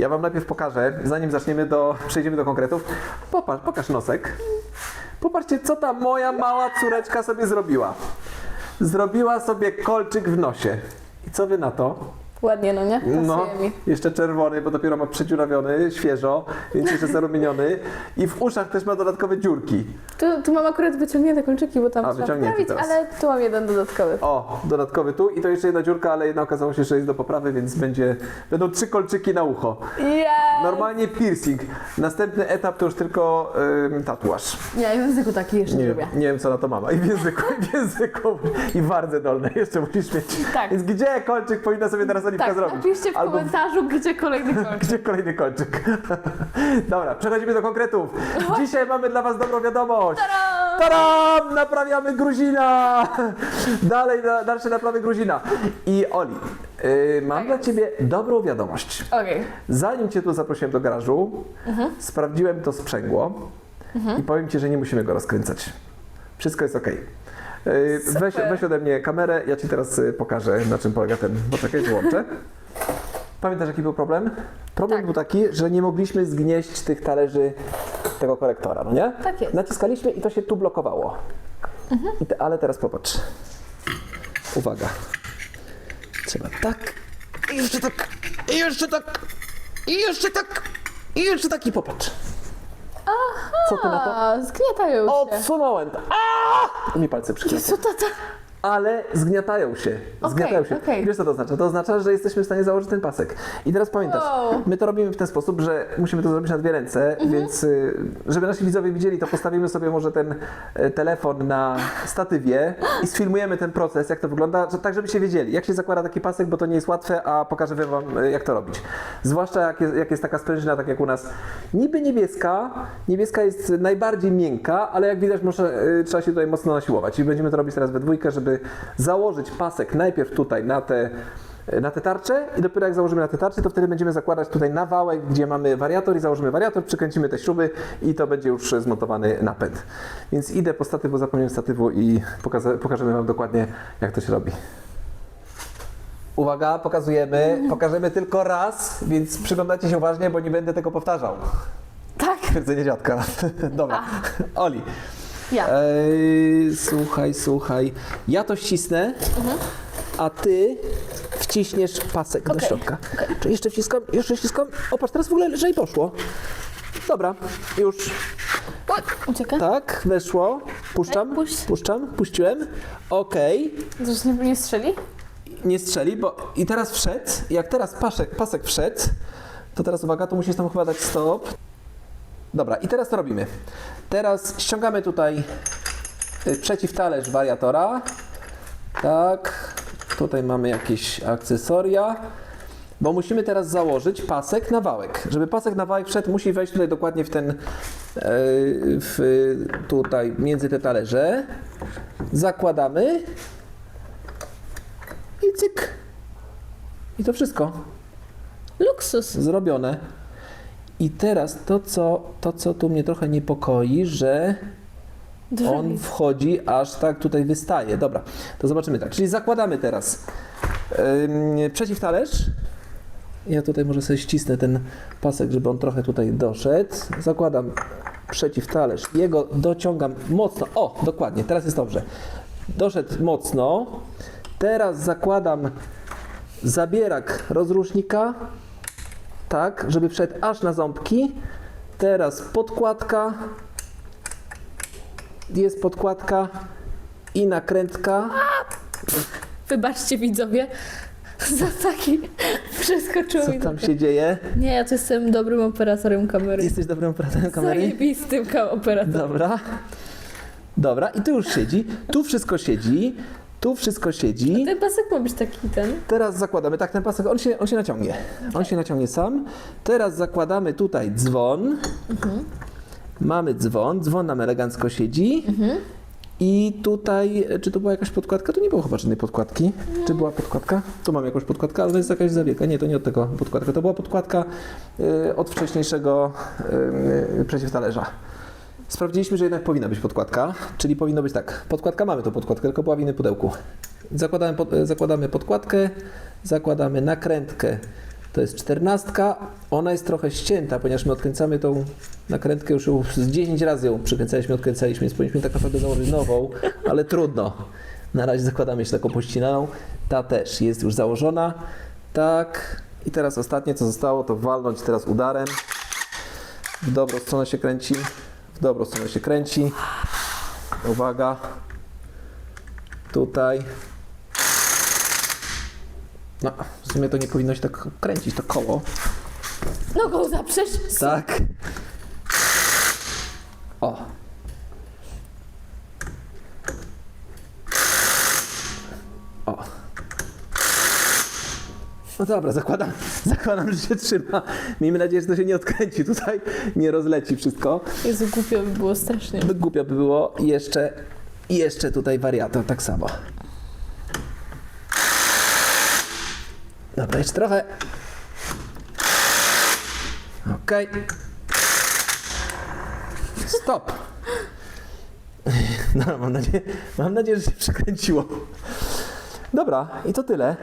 Ja wam najpierw pokażę, zanim zaczniemy do, przejdziemy do konkretów. Popatrz, pokaż nosek. Popatrzcie, co ta moja mała córeczka sobie zrobiła. Zrobiła sobie kolczyk w nosie. I co wy na to? Ładnie, no nie? Pasuje No, mi. jeszcze czerwony, bo dopiero ma przedziurawiony, świeżo, więc jeszcze zarumieniony. I w uszach też ma dodatkowe dziurki. Tu, tu mam akurat wyciągnięte kolczyki, bo tam A, trzeba teraz. ale tu mam jeden dodatkowy. O, dodatkowy tu i to jeszcze jedna dziurka, ale jedna okazało się, że jest do poprawy, więc będzie, będą trzy kolczyki na ucho. Yes! Normalnie piercing. Następny etap to już tylko ym, tatuaż. Nie, w języku taki jeszcze Nie, lubię. nie wiem co na to mama. I w języku, i w języku, i w wardze dolnej jeszcze musisz mieć. Tak. Więc gdzie kolczyk powinna sobie teraz Oliwka Tak, zrobić? napiszcie w Albo komentarzu, gdzie kolejny kolczyk. Gdzie kolejny kolczyk? Dobra, przechodzimy do konkretów. Dzisiaj mamy dla Was dobrą wiadomość. Taram! Naprawiamy Gruzina! Dalej, na, dalsze naprawy Gruzina. I Oli, yy, mam Tak dla. Ciebie dobrą wiadomość. Okej. Zanim Cię tu zaprosiłem do garażu, Mhm. sprawdziłem to sprzęgło i powiem Ci, że nie musimy go rozkręcać. Wszystko jest ok. Weź, Super. weź ode mnie kamerę, ja Ci teraz y, pokażę, na czym polega ten. Poczekaj, wyłączę. Pamiętasz, jaki był problem? Problem Tak. był taki, że nie mogliśmy zgnieść tych talerzy tego korektora, no nie? Tak jest. Naciskaliśmy i to się tu blokowało. I te, ale teraz popatrz. Uwaga. Trzeba tak. I jeszcze tak. I jeszcze tak. I jeszcze tak. I jeszcze tak i popatrz. Co ty na to? A, zgniatają się. Odsunąłem. A! Mi palce przykryte. Jezu, tata. Ale zgniatają się. Zgniatają się. okej. Wiesz co to oznacza? To oznacza, że jesteśmy w stanie założyć ten pasek. I teraz pamiętasz, Wow. my to robimy w ten sposób, że musimy to zrobić na dwie ręce, Mhm. więc y, żeby nasi widzowie widzieli, to postawimy sobie może ten e, telefon na statywie i sfilmujemy ten proces, jak to wygląda, tak żebyście wiedzieli, jak się zakłada taki pasek, bo to nie jest łatwe, a pokażę wam, e, jak to robić. Zwłaszcza jak jest, jak jest taka sprężyna, tak jak u nas, niby niebieska, niebieska jest najbardziej miękka, ale jak widać, może, y, trzeba się tutaj mocno nasiłować i będziemy to robić teraz we dwójkę, żeby założyć pasek najpierw tutaj na te na te tarcze i dopiero jak założymy na te tarcze, to wtedy będziemy zakładać tutaj na wałek, gdzie mamy wariator i założymy wariator, przykręcimy te śruby i to będzie już zmontowany napęd. Więc idę po statyw, bo zapomniałem statywu i pokaza- pokażemy Wam dokładnie, jak to się robi. Uwaga, pokazujemy. Pokażemy tylko raz, więc przyglądajcie się uważnie, bo nie będę tego powtarzał. Tak. Twierdzenie dziadka. Dobra. Oli. Ja. Ej, słuchaj, słuchaj. Ja to ścisnę, a ty wciśniesz pasek do Okej, środka. Czy jeszcze wciskam? Jeszcze wciskam? O, patrz, teraz w ogóle lżej poszło. Dobra, już. Ucieka? Tak, weszło. Puszczam, Tak, puść. puszczam, puściłem. Okej. Coś nie, nie strzeli? Nie strzeli, bo i teraz wszedł. Jak teraz pasek, pasek wszedł, to teraz uwaga, to musisz tam chyba dać stop. Dobra, i teraz to robimy. Teraz ściągamy tutaj y, przeciwtalerz wariatora. Tak. Tutaj mamy jakieś akcesoria. Bo musimy teraz założyć pasek na wałek. Żeby pasek na wałek wszedł, musi wejść tutaj dokładnie w ten, e, w, tutaj między te talerze. Zakładamy. I cyk. I to wszystko Luksus. zrobione. I teraz to co, to, co tu mnie trochę niepokoi, że Drzewi. on wchodzi aż tak tutaj wystaje. Dobra, to zobaczymy tak. Czyli zakładamy teraz ym, przeciwtalerz. Ja tutaj może sobie ścisnę ten pasek, żeby on trochę tutaj doszedł. Zakładam przeciwtalerz. Jego dociągam mocno. O, dokładnie, teraz jest dobrze. Doszedł mocno. Teraz zakładam zabierak rozrusznika. Tak, żeby wszedł aż na ząbki. Teraz podkładka. Jest podkładka i nakrętka. Wybaczcie widzowie za taki przeskoczył Co mi. tam się dzieje? Nie, ja to jestem dobrym operatorem kamery. Jesteś dobrym operatorem kamery? Zajebistym ka- operatorem. Dobra. Dobra, i tu już siedzi. Tu wszystko siedzi. Tu wszystko siedzi. Ten pasek ma być taki ten. Teraz zakładamy, tak, ten pasek, on się, on się naciągnie. On się naciągnie sam. Teraz zakładamy tutaj dzwon. Mamy dzwon, dzwon nam elegancko siedzi. I tutaj, czy to była jakaś podkładka? Tu nie było chyba żadnej podkładki. Czy była podkładka? Tu mam jakąś podkładkę, ale to jest jakaś zawieka. Nie, to nie od tego podkładka. To była podkładka y, od wcześniejszego y, przeciwtalerza. Sprawdziliśmy, że jednak powinna być podkładka, czyli powinno być tak. Podkładka mamy tą podkładkę, tylko była w innym pudełku. Zakładamy, pod, zakładamy podkładkę, zakładamy nakrętkę To jest czternastka. Ona jest trochę ścięta, ponieważ my odkręcamy tą nakrętkę już z 10 razy ją przykręcaliśmy, odkręcaliśmy, więc powinniśmy tak naprawdę założyć nową, ale trudno. Na razie zakładamy jeszcze taką pościnaną. Ta też jest już założona. Tak. I teraz ostatnie, co zostało, to walnąć teraz udarem. W dobrą stronę się kręci. W dobrą stronę się kręci. Uwaga. Tutaj. No, w sumie to nie powinno się tak kręcić, to koło. Nogą zaprzeć. Tak. O. No dobra, zakładam, zakładam, że się trzyma. Miejmy nadzieję, że to się nie odkręci tutaj, nie rozleci wszystko. Jezu, głupio by było strasznie. Głupio by było. Jeszcze, jeszcze tutaj wariator tak samo. Dobra, jeszcze trochę. Okej. Stop. No, mam nadzieję, mam nadzieję, że się przekręciło. Dobra, i to tyle.